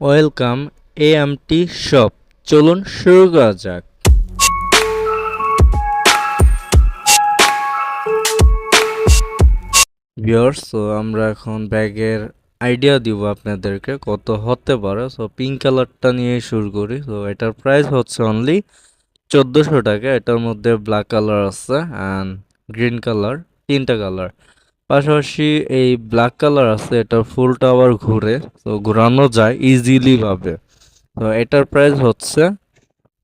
Welcome এ AMT shop চলুন শুরু করা যাক। ভিউয়ার্স তো আমরা এখন ব্যাগের আইডিয়া দিব আপনাদেরকে, কত হতে পারে। সো পিঙ্ক কালারটা নিয়ে শুরু করি। তো এটার প্রাইস হচ্ছে অনলি চোদ্দোশো টাকা। এটার মধ্যে ব্ল্যাক কালার আছে অ্যান্ড গ্রিন কালার তিনটা কালার পাশাপাশি এই ব্ল্যাক কালার আছে, এটা ফুলটা আবার ঘুরে, তো ঘোরানো যায় ইজিলি ভাবে। তো এটার প্রাইস হচ্ছে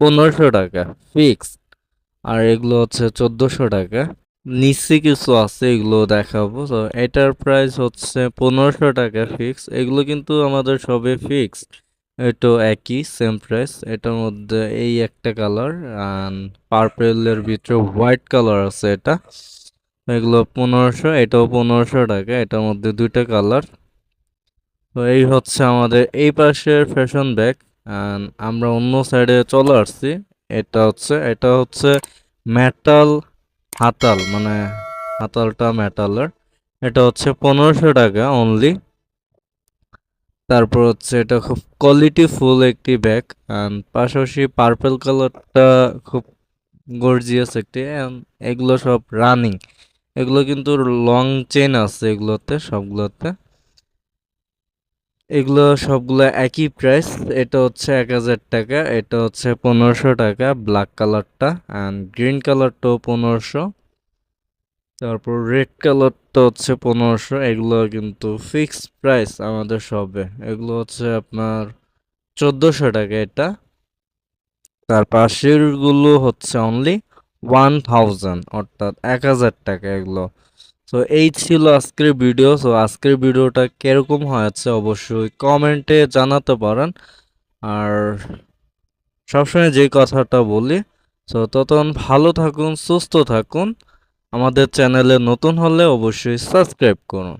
পনেরোশো টাকা ফিক্স আর এগুলো হচ্ছে চোদ্দোশো টাকা। নিচে কিছু আছে, এগুলো দেখাবো। তো এটার প্রাইস হচ্ছে পনেরোশো টাকা ফিক্স এগুলো কিন্তু আমাদের সবে ফিক্স এটা একই সেম প্রাইস এটার মধ্যে এই একটা কালার আর পার্পেলের ভিতরে হোয়াইট কালার আছে এটা। এগুলো পনেরোশো, এটাও পনেরোশো টাকা, এটার মধ্যে দুইটা কালার। তো এই হচ্ছে আমাদের এই পাশের ফ্যাশন ব্যাগ আমরা অন্য সাইডে চলে আসছি। এটা হচ্ছে এটা হচ্ছে মেটাল হাতাল মানে হাতালটা মেটালের এটা হচ্ছে পনেরোশো টাকা অনলি তারপর হচ্ছে এটা খুব কোয়ালিটি ফুল একটি ব্যাগ অ্যান্ড পাশাপাশি পার্পল কালারটা খুব গর্জিয়াস একটি, and এগুলো সব রানিং এগুলো কিন্তু লং চেন আছে এগুলোতে, সবগুলোতে। এগুলো সবগুলো একই প্রাইস এটা হচ্ছে এক হাজার টাকা, এটা হচ্ছে পনেরোশো টাকা ব্ল্যাক কালারটা অ্যান্ড গ্রিন কালারটাও পনেরোশো। তারপর রেড কালারটা হচ্ছে পনেরোশো, এগুলো কিন্তু ফিক্সড প্রাইস আমাদের সবে। এগুলো হচ্ছে আপনার চোদ্দোশো টাকা এটা। তার পাশেরগুলো হচ্ছে অনলি ওয়ান থাউজেন্ড অর্থাৎ এক হাজার টাকা এগুলো। তো এই ছিল আজকের ভিডিও সো আজকের ভিডিওটা কীরকম হয়েছে অবশ্যই কমেন্টে জানাতে পারেন। আর সবসময় যে কথাটা বলি সো ততক্ষণ ভালো থাকুন, সুস্থ থাকুন। আমাদের চ্যানেলে নতুন হলে অবশ্যই সাবস্ক্রাইব করুন।